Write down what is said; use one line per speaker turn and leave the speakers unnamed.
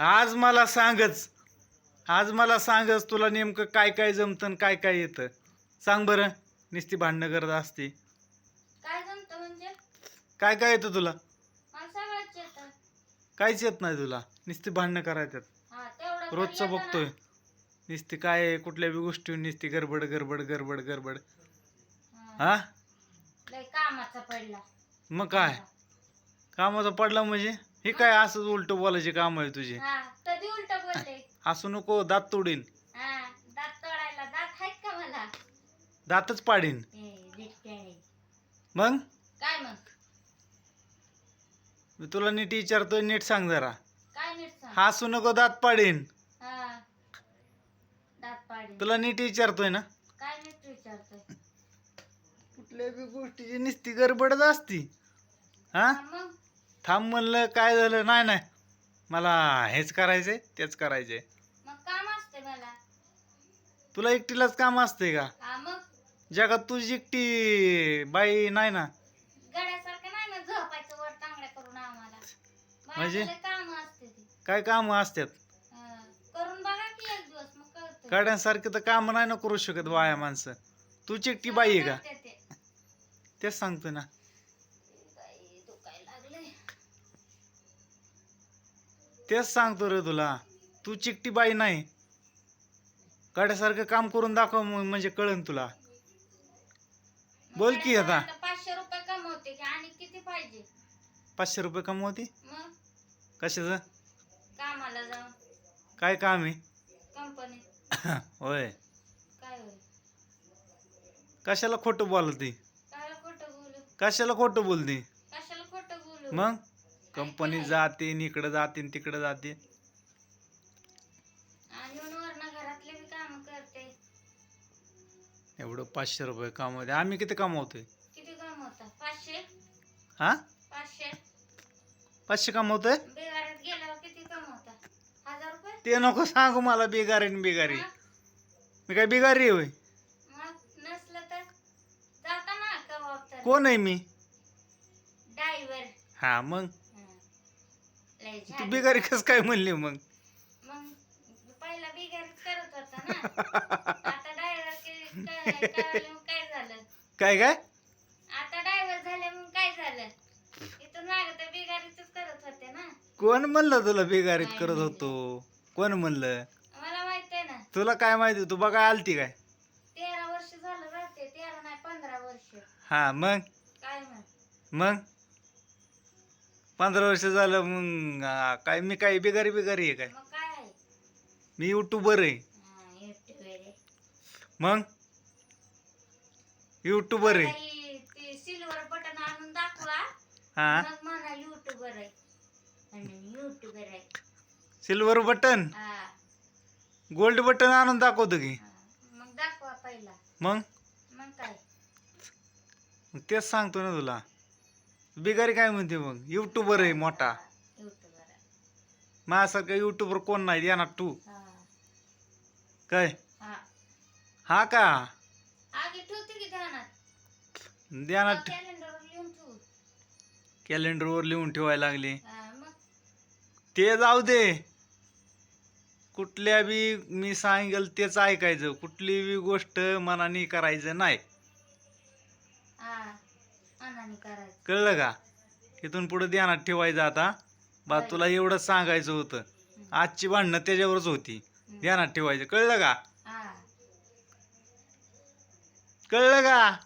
आज मला सांगच. आज मला सांगच तुला नेमकं काय काय जमतं काय काय येतं. सांग बरं नुसती भांडणं करत असते.
काय जमतं म्हणजे?
काय काय येतं तुला?
मला सगळंच येतं.
काहीच येत नाही तुला. नुसती भांडणं करायच्यात.
हा तेवढं तर
रोजचं
येतं ना.
बघतोय. नुसती काय कुठल्या बी गोष्टी नुसती गडबड गडबड गडबड गडबड.
हा.
हा?
लय कामाचा पडला.
मग काय? कामाचा पडला म्हणजे? हे काय असंच उलट बोलायचे काम आहे तुझे?
हा कधी उलट बोलले?
असू नको दात तोडीन.
हा दात तोडायला दात आहेत का मला?
दातच पाडीन.
ए.
मग?
काय मग?
मी तुला नीट विचारतोय नीट सांग जरा.
काय नीट सांग?
हसू नको दात पाडीन.
हा दात
तुला नीट विचारतोय ना?
काय नीट विचारतोय?
कुठल्या बी गोष्टीची नुसती गडबडच असती. हा?
हा, मग?
थांब म्हणलं काय झालं? नाही नाही. मला हेच करायचंय तेच करायचंय.
मग काम असते मला.
तुला एकटीलाच काम असते का?
हा मग?
जगात तुझी एकटी बाई नाही ना?
गड्यासारखं नाही ना झोपायचं वर तांगड्या करून आम्हाला.
म्हणजे?
काम असते ती.
काय काम असतात
हा, करून बघा की एक दिवस मग कळतं
काड्यांसारखे तर काम नाही ना करू शकत बाया माणसं. तूच एकटी बाई आहे का?
करते ते.
तेच सांगतो ना
बाई, दुखायला लागले
तेच सांगतो रे तुला. तू चिकटी बाई नाही. काड्यासारखं काम करून दाखव म्हणजे कळन तुला. बोल की आता.
पाचशे रुपये कमवते की आणि किती पाहिजे?
पाचशे रुपये कमवते?
मग?
कशाचं?
कामाला जाऊन.
काय काम आहे?
कंपनीत
होय.
काय होईल?
कशाला खोटं बोलते?
काय खोटं बोलू?
कशाला खोटं बोलते?
कशाला खोटं बोलू?
मग? कंपनीत जाते न इकडं जाते न तिकडं जाते
आणि
एवढं पाचशे रुपये कमवते आम्ही किती कमवतोय
किती कमवता पाचशे?
हा?
पाचशे.
पाचशे कमवतोय
बेगारात गेल्यावर किती कमवता हजार रुपये?
ते नको सांगू मला बिगारी न बिगारी. मी काय बिगारी आहे होय?
मग नसलं तर जाता ना कवा तर
कोण आहे मी?
डायव्हर
हा मग?
लय
तू
झाली.
बिगारी कस काय म्हणली मग?
मग पहिला बिगारीच करत होता ना. आता डायव्हर काय झालं?
काय काय?
आता डायव्हर झाले मग काय झालं? इथून माग तर बिगारीच करत होते ना.
कोण म्हणलं तुला बिगारीत करत होतो? कोण म्हणलं?
मला माहीत आहे ना.
तुला काय माहिती? तू बघा आलती काय?
तेरा वर्ष झालं राहते तेरा नाही पंधरा वर्ष.
हा मग?
काय म्हण
मग? पंधरा वर्ष झालं मग आ, काय मी काय बिगारी बिगारी आहे काय?
मग काय आहे?
मी युट्यूबर आहे.
हा.
मग? युट्यूबर आहे.
ते सिल्वर बटन आणून दाखवा.
हा.
मग म्हणा युट्यूबर आहे. आणि युट्यूबर आहे.
सिल्वर बटन
हा.
गोल्ड बटन आणून दाखवतो की.
हा. मग दाखवा पहिला.
मग?
मग काय?
मग तेच सांगतो ना तुला. बिगारी काय म्हणते मग? युट्यूबर आहे मोठा. माझ्यासारखा युट्यूबर कोण नाही? देणार तू. काय?
हा.
का?
आगे ठेवते की ध्यानात? कॅलेंडरवर लिहून
ठेवायला लागले. ते जाऊ दे. कुठल्या बी मी सांगेल तेच ऐकायचं. कुठली बी गोष्ट मनाने करायचं नाही.
करायचं.
कळलं का? इथून पुढे ध्यानात ठेवायचं आता. बा तुला एवढंच सांगायचं होतं. आजची भांडणं त्याच्यावरच होती. ध्यानात ठेवायचं. कळलं का?
हा.
कळलं का?